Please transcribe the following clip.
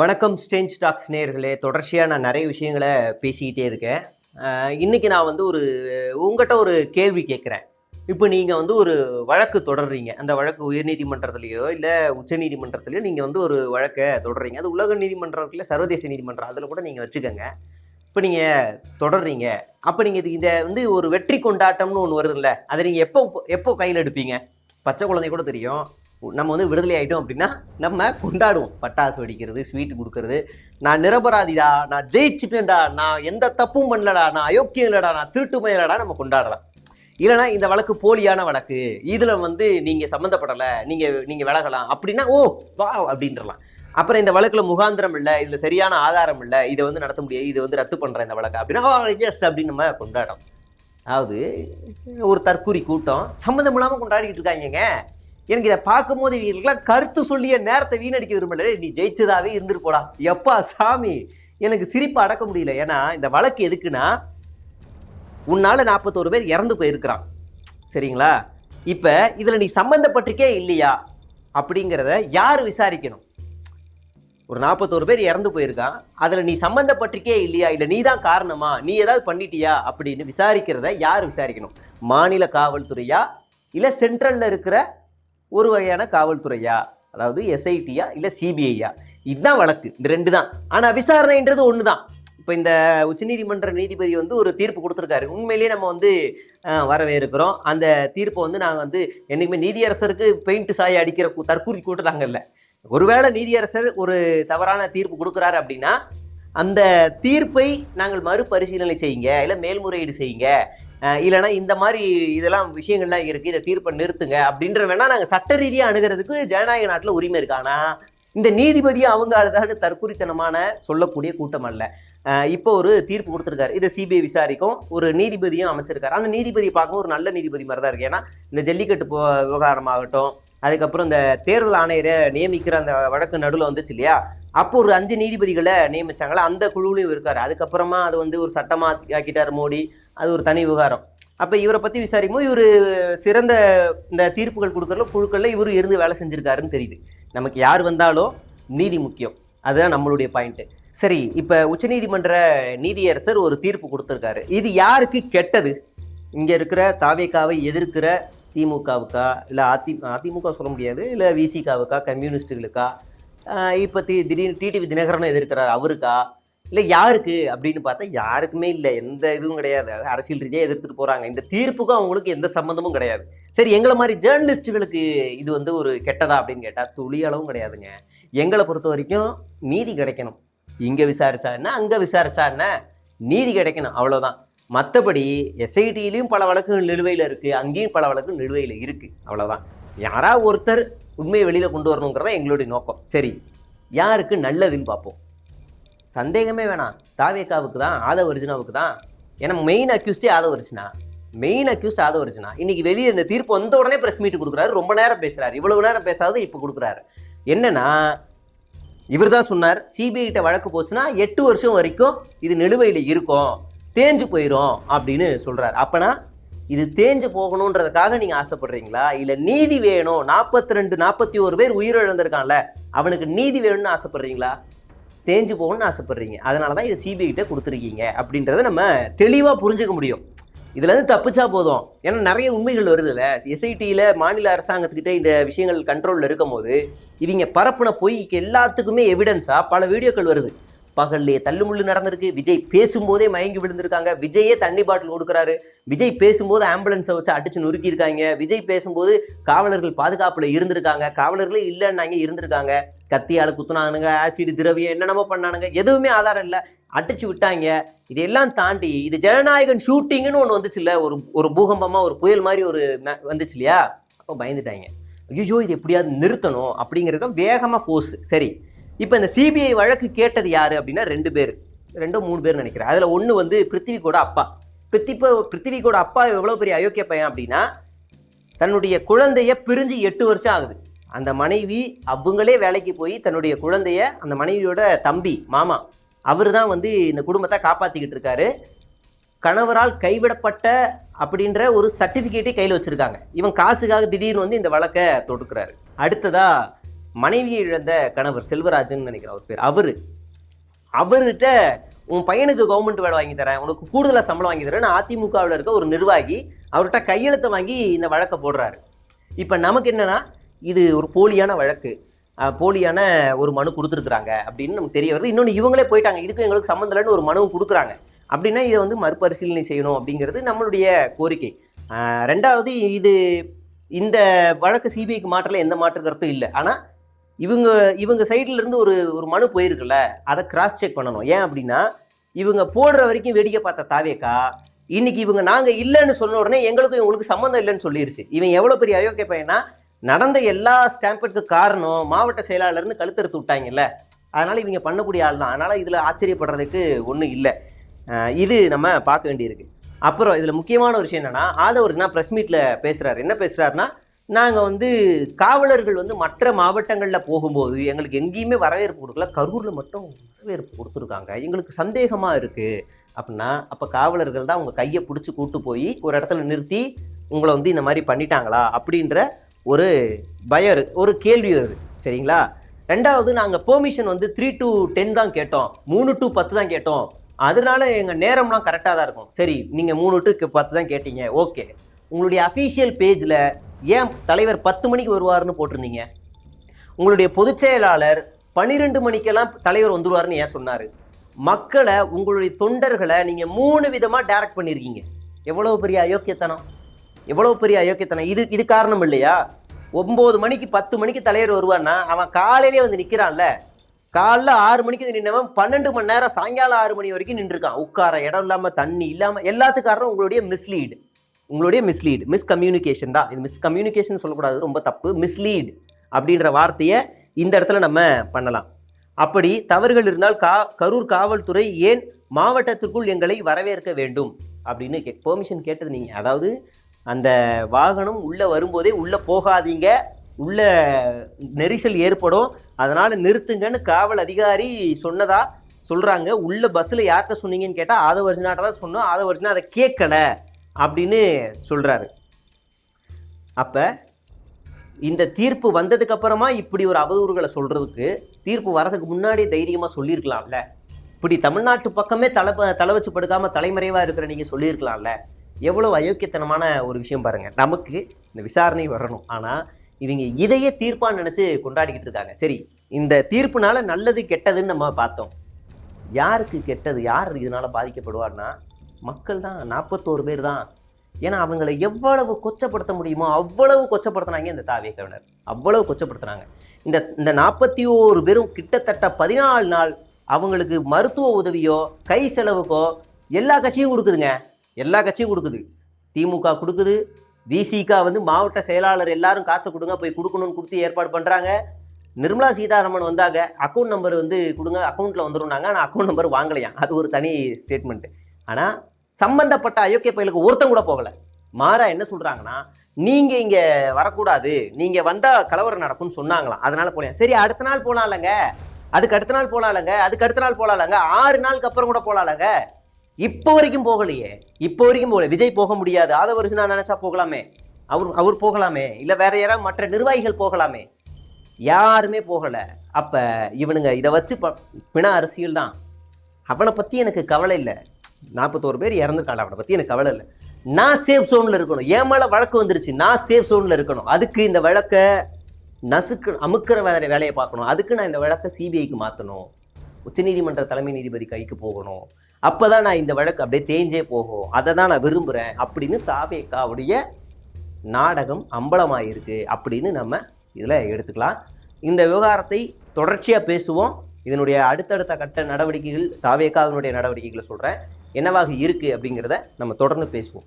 வணக்கம் strange tax நேர்களே தொடர்ச்சியாக நான் நிறைய விஷயங்களை பேசிக்கிட்டே இருக்கேன். இன்றைக்கி நான் வந்து ஒரு உங்கள்கிட்ட ஒரு கேள்வி கேட்குறேன். இப்போ நீங்கள் வந்து ஒரு வழக்கு தொடர்றீங்க. அந்த வழக்கு உயர்நீதிமன்றத்துலேயோ இல்லை உச்சநீதிமன்றத்துலையோ நீங்கள் வந்து ஒரு வழக்கை தொடர்றீங்க. அது உலக நீதிமன்றம் இல்லை சர்வதேச நீதிமன்றம் அதில் கூட நீங்கள் வச்சுக்கோங்க. இப்போ நீங்கள் தொடர்றீங்க. அப்போ நீங்கள் இது இதை வந்து ஒரு வெற்றி கொண்டாட்டம்னு ஒன்று வருதுல்ல. அதை நீங்கள் எப்போ எப்போ கையில் எடுப்பீங்க? பச்சை குழந்தை கூட தெரியும். நம்ம வந்து விடுதலை ஆகிட்டோம் அப்படின்னா நம்ம கொண்டாடுவோம். பட்டாசு வெடிக்கிறது ஸ்வீட் கொடுக்கறது. நான் நிரபராதிடா நான் ஜெயிச்சிட்டேன்டா நான் எந்த தப்பும் பண்ணலடா நான் அயோக்கியம் இல்லடா நான் திருட்டு முயலடா நம்ம கொண்டாடலாம். இல்லைனா இந்த வழக்கு போலியான வழக்கு. இதில் வந்து நீங்கள் சம்மந்தப்படலை நீங்கள் நீங்கள் விலகலாம் அப்படின்னா ஓ வா அப்படின்றலாம். அப்புறம் இந்த வழக்கில் முகாந்திரம் இல்லை இதில் சரியான ஆதாரம் இல்லை இதை வந்து நடத்த முடியாது இது வந்து ரத்து பண்ணுறேன் இந்த வழக்கு அப்படின்னா எஸ் அப்படின்னு நம்ம கொண்டாடலாம். அதாவது ஒரு தற்கூரி கூட்டம் சம்மந்தம் இல்லாமல் கொண்டாடிக்கிட்டு இருக்காங்கங்க. எனக்கு இதை பார்க்கும்போது இவங்களுக்குலாம் கருத்து சொல்லிய நேரத்தை வீணடிக்க விரும்பல. நீ ஜெயிச்சதாவே இருந்துட்டு போடா. எப்பா சாமி. எனக்கு சிரிப்பு அடக்க முடியல. ஏன்னா இந்த வழக்கு எதுக்குன்னா உன்னால் நாற்பத்தோரு பேர் இறந்து போயிருக்கிறான். சரிங்களா? இப்போ இதில் நீ சம்மந்தப்பட்டிருக்கே இல்லையா? அப்படிங்கிறத யார் விசாரிக்கணும்? ஒரு நாற்பத்தோரு பேர் இறந்து போயிருக்கான் அதில் நீ சம்மந்தப்பட்டிருக்கே இல்லையா? இல்லை நீ தான் காரணமா? நீ ஏதாவது பண்ணிட்டியா? அப்படின்னு விசாரிக்கிறத யார் விசாரிக்கணும்? மாநில காவல்துறையா? இல்லை சென்ட்ரலில் இருக்கிற ஒரு வகையான காவல்துறையா? அதாவது எஸ்ஐடியா இல்லை சிபிஐயா இதுதான் வழக்கு. இந்த ரெண்டு தான் ஆனால் விசாரணைன்றது ஒன்று தான் இப்போ இந்த உச்சநீதிமன்ற நீதிபதி வந்து ஒரு தீர்ப்பு கொடுத்துருக்காரு. உண்மையிலேயே நம்ம வந்து வரவேற்கிறோம். அந்த தீர்ப்பை வந்து நாங்கள் வந்து என்றைக்குமே நீதியரசருக்கு பெயிண்ட் சாயை அடிக்கிற கு- தற்கூரி கூட்டம் இல்லை ஒருவேளை நீதியரசர் ஒரு தவறான தீர்ப்பு கொடுக்குறாரு அப்படின்னா அந்த தீர்ப்பை நாங்கள் மறுபரிசீலனை செய்யுங்க இல்லை மேல்முறையீடு செய்யுங்க. இல்லைனா இல்லைன்னா இந்த மாதிரி இதெல்லாம் விஷயங்கள்லாம் இருக்குது இதை தீர்ப்பை நிறுத்துங்க அப்படின்ற வேணா நாங்கள் சட்ட ரீதியாக அணுகிறதுக்கு ஜனநாயக நாட்டில் உரிமை இருக்கானா இந்த நீதிபதியை அவங்க அழுதான்னு தற்குறித்தனமான சொல்லக்கூடிய கூட்டம் அல்ல. இப்போ ஒரு தீர்ப்பு கொடுத்துருக்காரு. இதை சிபிஐ விசாரிக்கும் ஒரு நீதிபதியும் அமைச்சிருக்காரு. அந்த நீதிபதி பார்க்க ஒரு நல்ல நீதிபதி மாதிரி தான் இருக்கு. ஏன்னா இந்த ஜல்லிக்கட்டு போ விவகாரமாகட்டும் அதுக்கப்புறம் இந்த தேர்தல் ஆணையரை நியமிக்கிற அந்த வழக்கு நடுவில் வந்துச்சு இல்லையா? அப்போ ஒரு அஞ்சு நீதிபதிகளை நியமிச்சாங்களா? அந்த குழுவிலையும் இருக்கார். அதுக்கப்புறமா அது வந்து ஒரு சட்டமாக ஆக்கிட்டார் மோடி. அது ஒரு தனி விவகாரம். அப்போ இவரை பற்றி விசாரிக்கும் இவர் சிறந்த இந்த தீர்ப்புகள் கொடுக்குறல குழுக்களில் இவர் இருந்து வேலை செஞ்சுருக்காருன்னு தெரியுது. நமக்கு யார் வந்தாலும் நீதி முக்கியம். அதுதான் நம்மளுடைய பாயிண்ட்டு சரி இப்போ உச்சநீதிமன்ற நீதியரசர் ஒரு தீர்ப்பு கொடுத்துருக்காரு. இது யாருக்கு கெட்டது? இங்கே இருக்கிற தாவேக்காவை எதிர்க்கிற திமுகவுக்கா இல்லை அதி அதிமுக சொல்ல முடியாது இல்லை விசிகாவுக்கா கம்யூனிஸ்ட்டுகளுக்கா இப்போ தி திடீர்னு டிடிவி தினகரனை எதிர்க்கிறார் அவருக்கா இல்லை யாருக்கு அப்படின்னு பார்த்தா யாருக்குமே இல்லை எந்த இதுவும் கிடையாது. அது அரசியல் ரீதியாக எதிர்த்துட்டு போகிறாங்க இந்த தீர்ப்புக்கும் அவங்களுக்கு எந்த சம்மந்தமும் கிடையாது. சரி எங்களை மாதிரி ஜேர்னலிஸ்ட்டுகளுக்கு இது வந்து ஒரு கெட்டதா அப்படின்னு கேட்டால் துளி அளவும் கிடையாதுங்க. எங்களை பொறுத்த வரைக்கும் நீதி கிடைக்கணும். இங்கே விசாரிச்சா என்ன அங்கே விசாரிச்சா என்ன நீதி கிடைக்கணும். அவ்வளோதான் மற்றபடி எஸ்ஐடியிலையும் பல வழக்குகள் நிலுவையில் இருக்குது அங்கேயும் பல வழக்கு நிலுவையில் இருக்குது அவ்வளோதான் யாரா ஒருத்தர் உண்மையை வெளியில் கொண்டு வரணுங்கிறதா எங்களுடைய நோக்கம். சரி யாருக்கு நல்லதுன்னு பார்ப்போம். சந்தேகமே வேணாம். தாவேக்காவுக்கு தான் ஆதவ ஒரிஜினாவுக்கு தான். ஏன்னா மெயின் அக்யூஸ்டே ஆதவ ஒரிஜினா மெயின் அக்யூஸ்ட் ஆதவ ஒரிஜினா இன்னைக்கு வெளியே இந்த தீர்ப்பு வந்த உடனே ப்ரெஸ் மீட் கொடுக்குறாரு. ரொம்ப நேரம் பேசுகிறார் இவ்வளவு நேரம் பேசாதது இப்போ கொடுக்குறாரு. என்னன்னா இவர் தான் சொன்னார் சிபிஐ கிட்ட வழக்கு போச்சுன்னா எட்டு வருஷம் வரைக்கும் இது நிலுவையில் இருக்கும். தேஞ்சு போயிடும் அப்படின்னு சொல்கிறார் அப்போனா இது தேஞ்சு போகணுன்றதுக்காக நீங்கள் ஆசைப்படுறீங்களா? இல்லை நீதி வேணும். நாற்பத்தி ரெண்டு நாற்பத்தி ஒரு பேர் உயிரிழந்திருக்கான்ல அவனுக்கு நீதி வேணும்னு ஆசைப்படுறீங்களா? தேஞ்சு போகணும்னு ஆசைப்படுறீங்க. அதனால தான் இதை சிபிஐகிட்ட கொடுத்துருக்கீங்க அப்படின்றத நம்ம தெளிவாக புரிஞ்சுக்க முடியும். இதுலேருந்து தப்பிச்சா போதும். ஏன்னா நிறைய உண்மைகள் வருதுல்ல எஸ்ஐடியில் மாநில அரசாங்கத்துக்கிட்ட இந்த விஷயங்கள் கண்ட்ரோலில் இருக்கும்போது இவங்க பரப்புன பொய்க்கு எல்லாத்துக்குமே எவிடன்ஸாக பல வீடியோக்கள் வருது. பகல்லே தள்ளுமுள்ளு நடந்திருக்கு. விஜய் பேசும்போதே மயங்கி விழுந்திருக்காங்க. விஜயே தண்ணி பாட்டில் கொடுக்குறாரு விஜய் பேசும்போது ஆம்புலன்ஸை வச்சு அடிச்சு நொறுக்கியிருக்காங்க. விஜய் பேசும்போது காவலர்கள் பாதுகாப்புல இருந்திருக்காங்க. காவலர்களே இல்லைன்னாங்க இருந்திருக்காங்க. கத்தியால் குத்துனானுங்க ஆசிட் திரவியம் என்னென்னமோ பண்ணானுங்க. எதுவுமே ஆதாரம் இல்லை. அடிச்சு விட்டாங்க. இதெல்லாம் தாண்டி இது ஜனநாயகன் ஷூட்டிங்னு ஒன்று வந்துச்சுல்ல. ஒரு ஒரு பூகம்பமாக ஒரு புயல் மாதிரி ஒரு வந்துச்சு இல்லையா? அப்போ பயந்துட்டாங்க. ஐயோ இது எப்படியாவது நிறுத்தணும் அப்படிங்கிறது வேகமாக ஃபோர்ஸ் சரி. இப்போ இந்த சிபிஐ வழக்கு கேட்டது யாரு அப்படின்னா ரெண்டு பேர். ரெண்டோ மூணு பேர் நினைக்கிறேன். அதில் ஒன்று வந்து பிருத்திவிகோட அப்பா. பிருத்திப்ப பிருத்திவிகோட அப்பா எவ்வளோ பெரிய அயோக்கிய பையன் அப்படின்னா தன்னுடைய குழந்தைய பிரிஞ்சு எட்டு வருஷம் ஆகுது. அந்த மனைவி அவங்களே வேலைக்கு போய் தன்னுடைய குழந்தைய அந்த மனைவியோட தம்பி மாமா அவர் தான் வந்து இந்த குடும்பத்தை காப்பாற்றிக்கிட்டு இருக்காரு. கணவரால் கைவிடப்பட்ட அப்படின்ற ஒரு சர்டிஃபிகேட்டே கையில் வச்சுருக்காங்க. இவன் காசுக்காக திடீர்னு வந்து இந்த வழக்கை தொடுக்கிறாரு. அடுத்ததாக மனைவியை இழந்த கணவர் செல்வராஜன் நினைக்கிறேன் அவர் பேர். அவர். அவர்கிட்ட உன் பையனுக்கு கவர்மெண்ட் வேலை வாங்கி தரேன் உனக்கு கூடுதலாக சம்பளம் வாங்கி தரேன் அதிமுகவில் இருக்க ஒரு நிர்வாகி அவர்கிட்ட கையெழுத்தை வாங்கி இந்த வழக்கை போடுறாரு. இப்போ நமக்கு என்னன்னா இது ஒரு போலியான வழக்கு. போலியான ஒரு மனு கொடுத்துருக்குறாங்க அப்படின்னு நமக்கு தெரிய வருது. இன்னொன்று இவங்களே போயிட்டாங்க. இதுக்கு எங்களுக்கு சம்மந்தம் இல்லைன்னு ஒரு மனுவும் கொடுக்குறாங்க. அப்படின்னா இதை வந்து மறுபரிசீலனை செய்யணும் அப்படிங்கிறது நம்மளுடைய கோரிக்கை. ரெண்டாவது இது இந்த வழக்கு சிபிஐக்கு மாற்றல எந்த மாற்று கருத்தும் இல்லை. ஆனால் இவங்க இவங்க சைடில் இருந்து ஒரு ஒரு மனு போயிருக்குல்ல அதை கிராஸ் செக் பண்ணணும். ஏன் அப்படின்னா இவங்க போடுற வரைக்கும் வேடிக்கை பார்த்த தாவேக்கா இன்னைக்கு இவங்க நாங்கள் இல்லைன்னு சொன்ன உடனே எங்களுக்கும் இவங்களுக்கு சம்மந்தம் இல்லைன்னு சொல்லிருச்சு. இவன் எவ்வளோ பெரிய அயோக்கிய பையனா நடந்த எல்லா ஸ்டாம்புக்கு காரணம் மாவட்ட செயலாளர்னு கழுத்தறுத்து விட்டாங்கல்ல. அதனால் இவங்க பண்ணக்கூடிய ஆள் தான் அதனால் இதில் ஆச்சரியப்படுறதுக்கு ஒன்றும் இல்லை. இது நம்ம பார்க்க வேண்டியிருக்கு. அப்புறம் இதில் முக்கியமான ஒரு விஷயம் என்னன்னா ஆதவர்ஸ்னா ப்ரெஸ் மீட்டில் பேசுறாரு. என்ன பேசுகிறாருன்னா நாங்கள் வந்து காவலர்கள் வந்து மற்ற மாவட்டங்களில் போகும்போது எங்களுக்கு எங்கேயுமே வரவேற்பு கொடுக்கல. கரூரில் மட்டும் வரவேற்பு கொடுத்துருக்காங்க. எங்களுக்கு சந்தேகமாக இருக்குது அப்படின்னா அப்போ காவலர்கள் தான் உங்கள் கையை பிடிச்சி கூட்டு போய் ஒரு இடத்துல நிறுத்தி உங்களை வந்து இந்த மாதிரி பண்ணிட்டாங்களா அப்படின்ற ஒரு பயம் ஒரு கேள்வி வருது. சரிங்களா? ரெண்டாவது நாங்கள் பெர்மிஷன் வந்து த்ரீ டு டென் தான் கேட்டோம். மூணு டு பத்து தான் கேட்டோம். அதனால எங்கள் நேரம்லாம் கரெக்டாக தான் இருக்கும். சரி நீங்கள் மூணு டு பத்து தான் கேட்டீங்க. ஓகே. உங்களுடைய அஃபீஷியல் பேஜில் ஏன் தலைவர் பத்து மணிக்கு வருவாருன்னு போட்டிருந்தீங்க? உங்களுடைய பொதுச் செயலாளர் பன்னிரெண்டு மணிக்கெல்லாம் தலைவர் வந்துருவாருன்னு ஏன் சொன்னாரு? மக்களை உங்களுடைய தொண்டர்களை நீங்க மூணு விதமா டைரக்ட் பண்ணியிருக்கீங்க எவ்வளவு பெரிய அயோக்கியத்தனம்? எவ்வளவு பெரிய அயோக்கியத்தனம்? இது இது காரணம் இல்லையா? ஒன்பது மணிக்கு பத்து மணிக்கு தலைவர் வருவான்னா அவன் காலையிலே வந்து நிற்கிறான்ல காலைல ஆறு மணிக்கு வந்து நின்னவன் பன்னெண்டு மணி நேரம் சாயங்காலம் ஆறு மணி வரைக்கும் நின்றுருக்கான். உட்கார இடம் இல்லாமல் தண்ணி இல்லாமல் எல்லாத்துக்கும் உங்களுடைய மிஸ்லீடு உங்களுடைய மிஸ்லீட் மிஸ் கம்யூனிகேஷன் தான். இது மிஸ் கம்யூனிகேஷன் சொல்லக்கூடாது ரொம்ப தப்பு. மிஸ்லீட் அப்படின்ற வார்த்தையை இந்த இடத்துல நம்ம பண்ணலாம். அப்படி தவறுகள் இருந்தால் கா கரூர் காவல்துறை ஏன் மாவட்டத்திற்குள் எங்களை வரவேற்க வேண்டும்? அப்படின்னு கே பெர்மிஷன் கேட்டது நீங்கள் அதாவது அந்த வாகனம் உள்ளே வரும்போதே உள்ளே போகாதீங்க. உள்ள நெரிசல் ஏற்படும். அதனால் நிறுத்துங்கன்னு காவல் அதிகாரி சொன்னதா சொல்கிறாங்க உள்ள பஸ்ஸில் யார்கிட்ட சொன்னீங்கன்னு கேட்டால் ஆதவர்ஜனாட்ட தான் சொன்னோம். ஆதவர்ஜினா அதை கேட்கல. அப்படின்னு சொல்கிறாரு அப்போ இந்த தீர்ப்பு வந்ததுக்கப்புறமா இப்படி ஒரு அவதூறுகளை சொல்கிறதுக்கு தீர்ப்பு வரதுக்கு முன்னாடி தைரியமாக சொல்லியிருக்கலாம்ல. இப்படி தமிழ்நாட்டு பக்கமே தலை ப- தலை வச்சு படுக்காமல் தலைமறைவாக இருக்கிற நீங்கள் சொல்லியிருக்கலாம்ல. எவ்வளவு அயோக்கியத்தனமான ஒரு விஷயம் பாருங்கள் நமக்கு இந்த விசாரணை வரணும். ஆனால் இவங்க இதையே தீர்ப்பாக நினச்சி கொண்டாடிக்கிட்டு இருக்காங்க. சரி இந்த தீர்ப்புனால நல்லது கெட்டதுன்னு நம்ம பார்த்தோம். யாருக்கு கெட்டது யார் இதனால் பாதிக்கப்படுவார்னா மக்கள் தான் நாற்பத்தோரு பேர் தான். ஏன்னா அவங்களை எவ்வளவு கொச்சப்படுத்த முடியுமோ அவ்வளவு கொச்சப்படுத்தினாங்க இந்த தாவிய கவிஞர் அவ்வளவு கொச்சப்படுத்துனாங்க. இந்த இந்த நாற்பத்தி ஓரு பேரும் கிட்டத்தட்ட பதினாலு நாள் அவங்களுக்கு மருத்துவ உதவியோ கை செலவுக்கோ எல்லா கட்சியும் கொடுக்குதுங்க. எல்லா கட்சியும் கொடுக்குது. திமுக கொடுக்குது. விசிகா வந்து மாவட்ட செயலாளர் எல்லாரும் காசை கொடுங்க போய் கொடுக்கணும்னு கொடுத்து ஏற்பாடு பண்ணுறாங்க நிர்மலா சீதாராமன் வந்தாங்க. அக்கௌண்ட் நம்பர் வந்து கொடுங்க அக்கௌண்ட்டில் வந்துருந்தாங்க ஆனால் அக்கௌண்ட் நம்பர் வாங்கலையாம். அது ஒரு தனி ஸ்டேட்மெண்ட்டு ஆனால் சம்பந்தப்பட்ட அயோக்கிய பயிலுக்கு ஒருத்தன் கூட போகல. மாறா என்ன சொல்றாங்கன்னா நீங்க இங்க வரக்கூடாது. நீங்க வந்தா கலவரம் நடக்கும்னு சொன்னாங்களாம். அதனால போலாம் சரி அடுத்த நாள் போலாம்லங்க. அதுக்கு அடுத்த நாள் போலாம்லங்க. அதுக்கு அடுத்த நாள் போலாம்லங்க. ஆறு நாளுக்கு அப்புறம் கூட போலாம்லங்க. இப்போ வரைக்கும் போகலையே. இப்போ வரைக்கும் போகல. விஜய் போக முடியாது. ஆத வருஷம் நான் நினைச்சா போகலாமே. அவர் அவர் போகலாமே. இல்லை வேற யாராவது மற்ற நிர்வாகிகள் போகலாமே. யாருமே போகலை. அப்போ இவனுங்க இதை வச்சு ப- பிண அரசியல் தான். அவனை பற்றி எனக்கு கவலை இல்லை. நாற்பத்தோரு பேர் இறந்துருக்காங்க. அவனை பற்றி எனக்கு கவலை இல்லை. நான் சேஃப் சோனில் இருக்கணும். என் மேலே வழக்கு வந்துருச்சு. நான் சேஃப் சோனில் இருக்கணும். அதுக்கு இந்த வழக்கை நசுக்கு அமுக்கிற வேலை வேலையை பார்க்கணும். அதுக்கு நான் இந்த வழக்கை சிபிஐக்கு மாற்றணும் உச்சநீதிமன்ற தலைமை நீதிபதி கைக்கு போகணும். அப்போ தான் நான் இந்த வழக்கு அப்படியே தேஞ்சே போகும். அதை தான் நான் விரும்புகிறேன் அப்படின்னு தாவேக்காவுடைய நாடகம் அம்பலமாயிருக்கு அப்படின்னு நம்ம இதில் எடுத்துக்கலாம். இந்த விவகாரத்தை தொடர்ச்சியாக பேசுவோம். இதனுடைய அடுத்தடுத்த கட்ட நடவடிக்கைகள் தாவேக்காவினுடைய நடவடிக்கைகளை சொல்கிறேன் என்னவாக இருக்குது அப்படிங்கிறத நம்ம தொடர்ந்து பேசுவோம்.